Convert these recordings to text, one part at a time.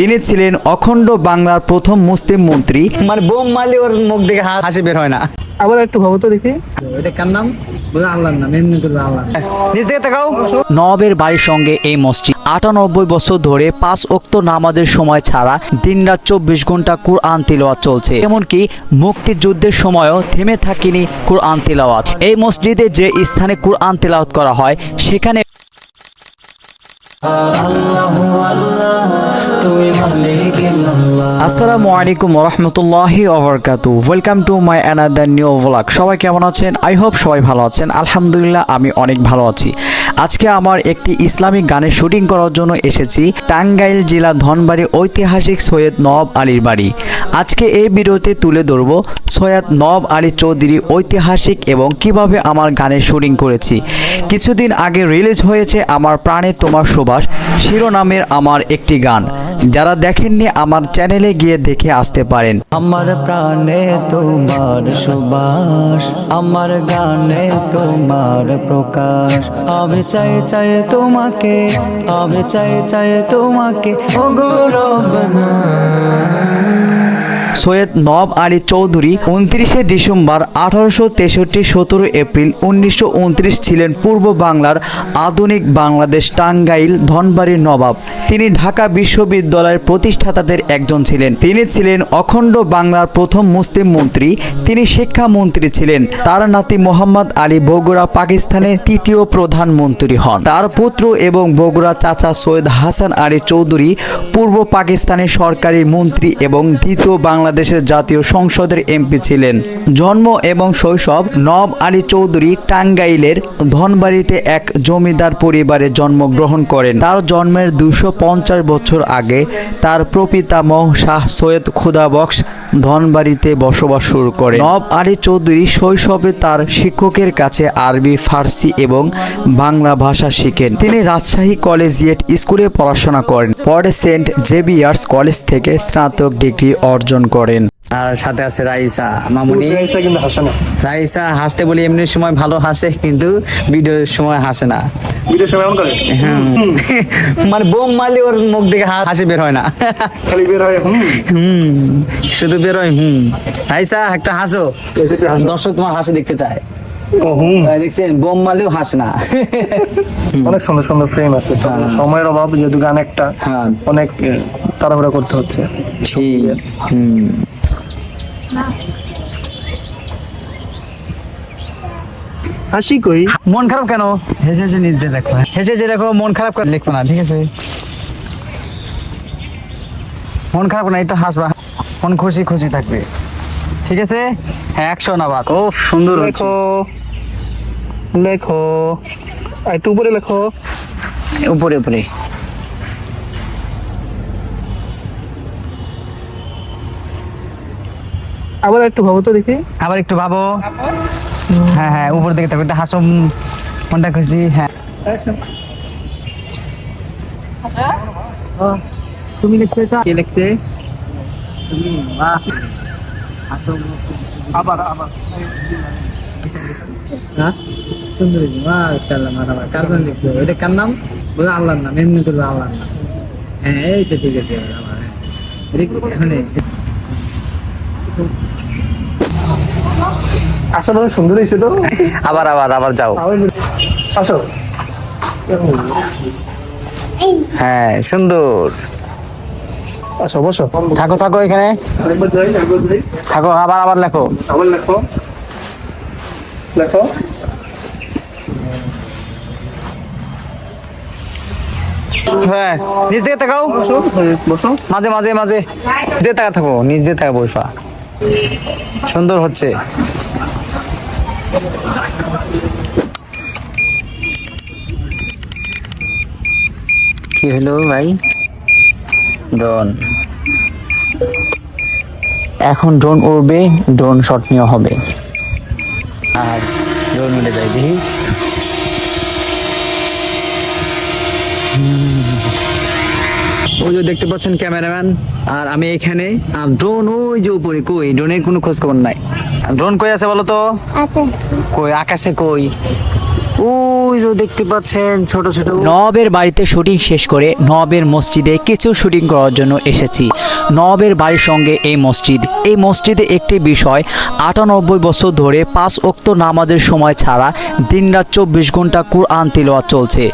তিনি ছিলেন অখণ্ড বাংলার প্রথম মুসলিম মন্ত্রী। মানে বোম মারলে ওর মুখ থেকে হা- হাসি বের হয় না। আবার একটু ভাবো তো দেখি। এটা কার নাম? বলে আল্লাহর নাম এমনি করে আল্লাহ নিজ থেকে তাকাও। নবাবের বাড়ির সঙ্গে এই মসজিদ। আটানব্বই বছর ধরে পাঁচ ওক্ত নামাজের সময় ছাড়া দিনরাত চব্বিশ ঘণ্টা কুরআন তিলাওয়াত চলছে। এমনকি মুক্তিযুদ্ধের সময়ও থেমে থাকেনি কুরআন তিলাওয়াত। এই মসজিদে যে স্থানে কুরআন তিলাওয়াত করা হয় সেখানে আসসালামু আলাইকুম রহমতুল্লাহি ওবরকাতু welcome to my another new blog সবাই কেমন আছেন? আই হোপ সবাই ভালো আছেন। আলহামদুলিল্লাহ, আমি অনেক ভালো আছি। আজকে আমার একটি ইসলামিক গানের শুটিং করার জন্য এসেছি টাঙ্গাইল জেলা ধনবাড়ি ঐতিহাসিক সৈয়দ নব আলীর বাড়ি। আজকে এই ভিডিওতে তুলে ধরবো সৈয়দ নব আলী চৌধুরী ঐতিহাসিক এবং কীভাবে আমার গানের শুটিং করেছি। কিছুদিন আগে রিলিজ হয়েছে আমার প্রাণে তোমার সুবাস, শিরোনামের আমার একটি গান। যারা দেখেননি আমার চ্যানেলে গিয়ে দেখে আসতে পারেন। আমার প্রাণে তোমার সুবাস, আমার গানে তোমার প্রকাশ। আমি চাই চাই তোমাকে, আমি চাই চাই তোমাকে ও গৌরব সৈয়দ নব আলী চৌধুরী উনত্রিশে ডিসেম্বর আঠারোশো তেষট্টি সতেরো এপ্রিল উনিশশো উনত্রিশ ছিলেন পূর্ব বাংলার আধুনিক বাংলাদেশ টাঙ্গাইল ধনবাড়ির নবাব। তিনি ঢাকা বিশ্ববিদ্যালয়ের প্রতিষ্ঠাতাদের একজন ছিলেন। তিনি ছিলেন অখণ্ড বাংলার প্রথম মুসলিম মন্ত্রী। তিনি শিক্ষামন্ত্রী ছিলেন। তার নাতি মোহাম্মদ আলী বগুড়া, পাকিস্তানের তৃতীয় প্রধানমন্ত্রী হন। তার পুত্র এবং বগুড়া চাচা সৈয়দ হাসান আলী চৌধুরী পূর্ব পাকিস্তানের সরকারি মন্ত্রী এবং দ্বিতীয় বাংলাদেশের জাতীয় সংসদের এমপি ছিলেন। জন্ম এবং শৈশব নব আলী চৌধুরী টাঙ্গাইলের ধনবাড়িতে এক জমিদার পরিবারে জন্মগ্রহণ করেন। তার জন্মের দুশো বছর আগে তার প্রপিতামহ শাহ সৈয়দ খুদাবক্স ধনবাড়িতে বসবাস শুরু করেন নব আলী চৌধুরী শৈশবে তার শিক্ষকের কাছে আরবি, ফার্সি এবং বাংলা ভাষা শিখেন। তিনি রাজশাহী কলেজিয়েট স্কুলে পড়াশোনা করেন। পরে সেন্ট জেভিয়ার্স কলেজ থেকে স্নাতক ডিগ্রি অর্জন করেন। আর সাথে আছে রাইসা মামুনি। এসে কিন্তু হাসে না। রাইসা হাসতে বলি এমনি সময় ভালো হাসে কিন্তু ভিডিওর সময় হাসে না। ভিডিও সময় এমন করে? মানে বোম মারলে ওর মুখ থেকে হাসি বের হয় না। খালি বের হয় হুম। শুধু বের হয় হুম। রাইসা একটা হাসো। দর্শক তোমার হাসি দেখতে চায়। দেখছেন বোম মারলেও হাসে না। অনেক সুন্দর সুন্দর ফ্রেম আছে সময়ের অভাব যেহেতু গান একটা হ্যাঁ। অনেক তাড়াহুড়া করতে হচ্ছে। ঠিক হুম। হাসি কই? মন খারাপ কেন? হেসে হেসে নিজ দেখো। হেসে হেসে দেখো মন খারাপ করে লিখব না ঠিক আছে? মন খারাপ না এটা হাসবা। মন খুশি খুশি থাকবে। ঠিক আছে? হ্যাঁ একশো বাদ ও সুন্দর লেখো। লেখো। একটু উপরে লেখো। উপরে উপরে। আবার একটু ভাবো তো দেখি। আবার একটু ভাবো। হ্যাঁ হ্যাঁ উপর দিকে থাকবে একটা হাসো মনটা খুশি হ্যাঁ। তুমি লিখছে কে লিখছে? তুমি আবার আবার। হ্যাঁ? সুন্দর মাশাআল্লাহ মাশাআল্লাহ কার নাম লিখলো এটা কার নাম? বলে আল্লাহর নাম এমনি আল্লাহর নাম। হ্যাঁ এই তো ঠিক আছে আমার। এটা কি- এখানে। আসলে অনেক সুন্দর হয়েছে তো? আবার আবার আবার যাও। আসো। হ্যাঁ সুন্দর। আসো বসো। থাকো থাকো এখানে। থাকো আবার আবার লেখো। আবার লেখো। লেখো। হ্যাঁ নিজ দিয়ে তাকাও। বসো মাঝে মাঝে মাঝে। দিয়ে তাকা থাকো নিজ দিয়ে তাকা বসবা। সুন্দর হচ্ছে। কি হলো ভাই? ড্রোন। এখন ড্রোন উড়বে ড্রোন শট নেওয়া হবে। আর ড্রোন উড়ে যায় দেখি। ওই যে দেখতে পাচ্ছেন ক্যামেরাম্যান আর আমি এখানে আর ড্রোন ওই যে উপরে কই? ড্রোনের কোনো খোঁজ খবর নাই ড্রোন কই আছে বলো তো? কই? আকাশে কই? ওই যে দেখতে পাচ্ছেন ছোট ছোট নবাবের বাড়িতে শুটিং শেষ করে নবাবের মসজিদে কিছু শুটিং করার জন্য এসেছি। নবাবের বাড়ির সঙ্গে এই মসজিদ। এই মসজিদে একটি বিষয়, আটানব্বই বছর ধরে পাঁচ অক্ত নামাজের সময় ছাড়া দিনরাত চব্বিশ ঘণ্টা কুরআন তিলওয়াত চলছে।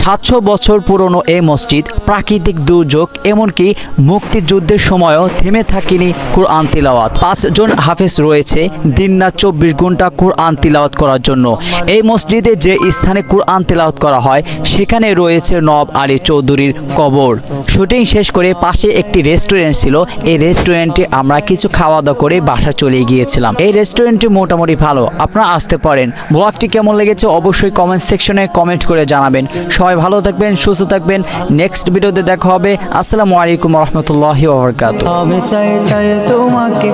সাতশো বছর পুরনো এই মসজিদ প্রাকৃতিক দুর্যোগ, এমনকি মুক্তিযুদ্ধের সময়ও থেমে থাকেনি কুরআন তিলাওয়াত। পাঁচজন হাফেজ রয়েছে দিনরাত চব্বিশ ঘণ্টা কুরআন তিলাওয়াত করার জন্য। এই মসজিদে যে স্থানে কুরআন তিলাওয়াত করা হয়, সেখানে রয়েছে নব আলী চৌধুরীর কবর। শুটিং শেষ করে পাশে একটি রেস্টুরেন্ট ছিল। এই রেস্টুরেন্টে আমরা কিছু খাওয়া দাওয়া করে বাসা চলে গিয়েছিলাম। এই রেস্টুরেন্টটি মোটামুটি ভালো, আপনারা আসতে পারেন। ব্লগটি কেমন লেগেছে অবশ্যই কমেন্ট সেকশনে কমেন্ট করে জানাবেন। সবাই ভালো থাকবেন, সুস্থ থাকবেন। নেক্সট ভিডিওতে দেখা হবে। আসসালামু আলাইকুম রহমতুল্লাহি চাই তোমাকে